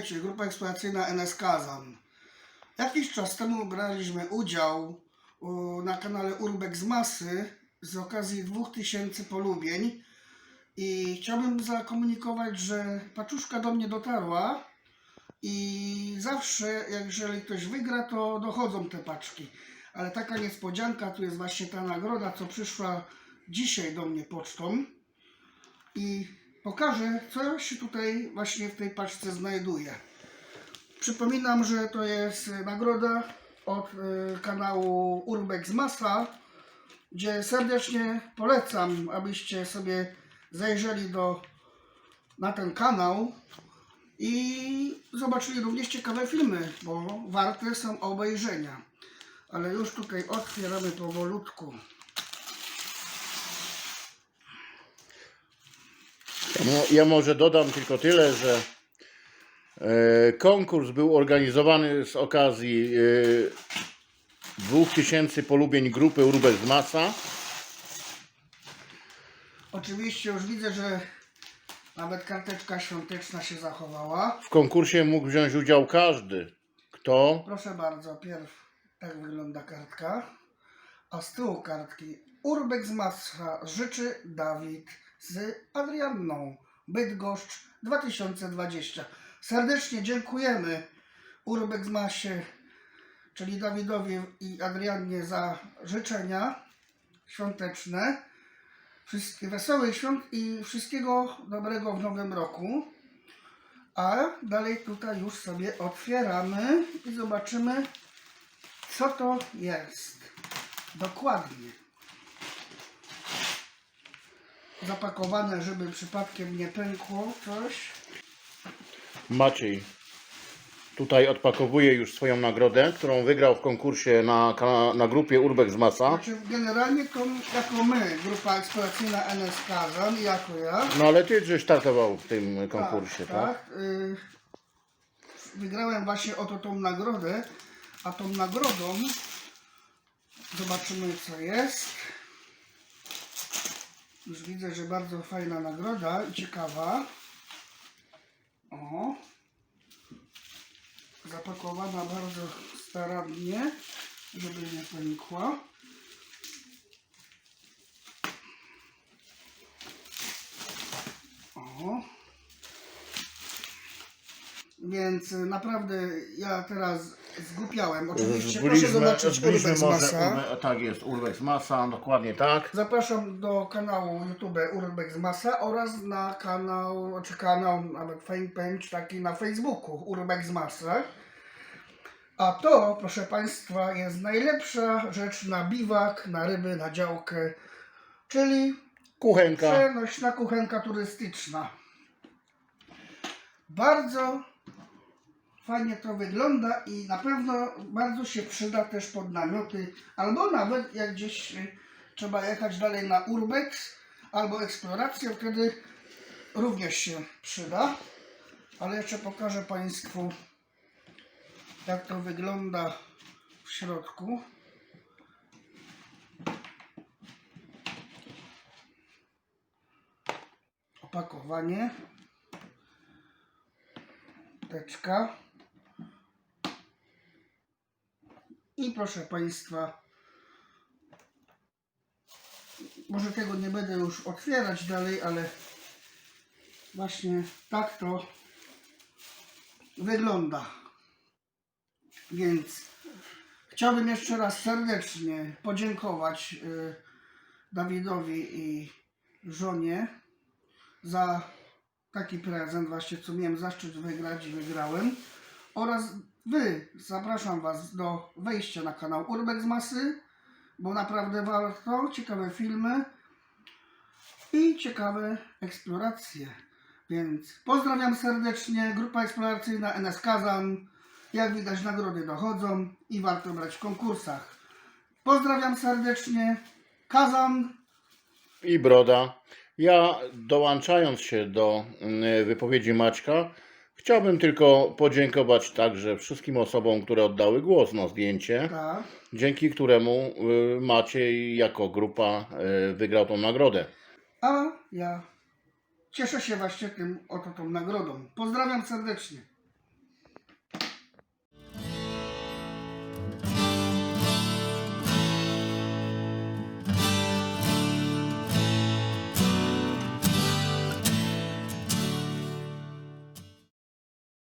Grupa eksploracyjna NS Kazan. Jakiś czas temu braliśmy udział na kanale Urbex Masy z okazji 2000 polubień i chciałbym zakomunikować, że paczuszka do mnie dotarła i zawsze, jeżeli ktoś wygra, to dochodzą te paczki. Ale taka niespodzianka, tu jest właśnie ta nagroda, co przyszła dzisiaj do mnie pocztą i pokażę, co się tutaj właśnie w tej paczce znajduje. Przypominam, że to jest nagroda od e, kanału Urbex Masa, gdzie serdecznie polecam, abyście sobie zajrzeli do, na ten kanał i zobaczyli również ciekawe filmy, bo warte są obejrzenia. Ale już tutaj otwieramy powolutku. No, ja może dodam tylko tyle, że e, konkurs był organizowany z okazji e, 2000 polubień grupy Urbex Masa. Oczywiście już widzę, że nawet karteczka świąteczna się zachowała. W konkursie mógł wziąć udział każdy, kto Proszę bardzo, pierw tak wygląda kartka. A z tyłu kartki Urbex Masa życzy Dawid z Adrianną Bydgoszcz 2020. Serdecznie dziękujemy Urbex Masie, czyli Dawidowi i Adriannie za życzenia świąteczne. Wszystkich wesołych świąt i wszystkiego dobrego w nowym roku. A dalej tutaj już sobie otwieramy i zobaczymy, co to jest. Dokładnie. Zapakowane, żeby przypadkiem nie pękło coś. Maciej tutaj odpakowuje już swoją nagrodę, którą wygrał w konkursie na, kana- na grupie Urbex Masa. Znaczy, generalnie to jako my, grupa eksploracyjna NS Kazan, jako ja. No ale ty żeś startował w tym konkursie, tak? y, wygrałem właśnie oto tą nagrodę, a tą nagrodą zobaczymy co jest. Już widzę, że bardzo fajna nagroda i ciekawa. O. Zapakowana bardzo starannie, żeby nie pękła. O. Więc naprawdę ja teraz zgupiałem. Oczywiście proszę zobaczyć Urbex Masa. Urbe, tak jest, Urbex Masa, dokładnie tak. Zapraszam do kanału YouTube Urbex Masa oraz na kanał, czy kanał, nawet fanpage taki na Facebooku Urbex Masa. A to, proszę Państwa, jest najlepsza rzecz na biwak, na ryby, na działkę, czyli Kuchenka. przenośna kuchenka turystyczna. Bardzo fajnie to wygląda i na pewno bardzo się przyda też pod namioty, albo nawet jak gdzieś trzeba jechać dalej na urbex albo eksplorację, wtedy również się przyda. Ale jeszcze pokażę Państwu jak to wygląda w środku. Opakowanie. Teczka. I proszę Państwa, może tego nie będę już otwierać dalej, ale właśnie tak to wygląda. Więc chciałbym jeszcze raz serdecznie podziękować y, Dawidowi i żonie za taki prezent właśnie, co miałem zaszczyt wygrać i wygrałem. Oraz Wy, zapraszam Was do wejścia na kanał Urbex Masy, bo naprawdę warto, ciekawe filmy i ciekawe eksploracje. Więc pozdrawiam serdecznie, grupa eksploracyjna NS Kazan. Jak widać nagrody dochodzą i warto brać w konkursach. Pozdrawiam serdecznie, Kazan. i Broda. Ja dołączając się do mm, wypowiedzi Maćka, chciałbym tylko podziękować także wszystkim osobom, które oddały głos na zdjęcie, Tak. dzięki któremu y, Maciej jako grupa y, wygrał tą nagrodę. A ja cieszę się właśnie tym oto tą nagrodą. Pozdrawiam serdecznie.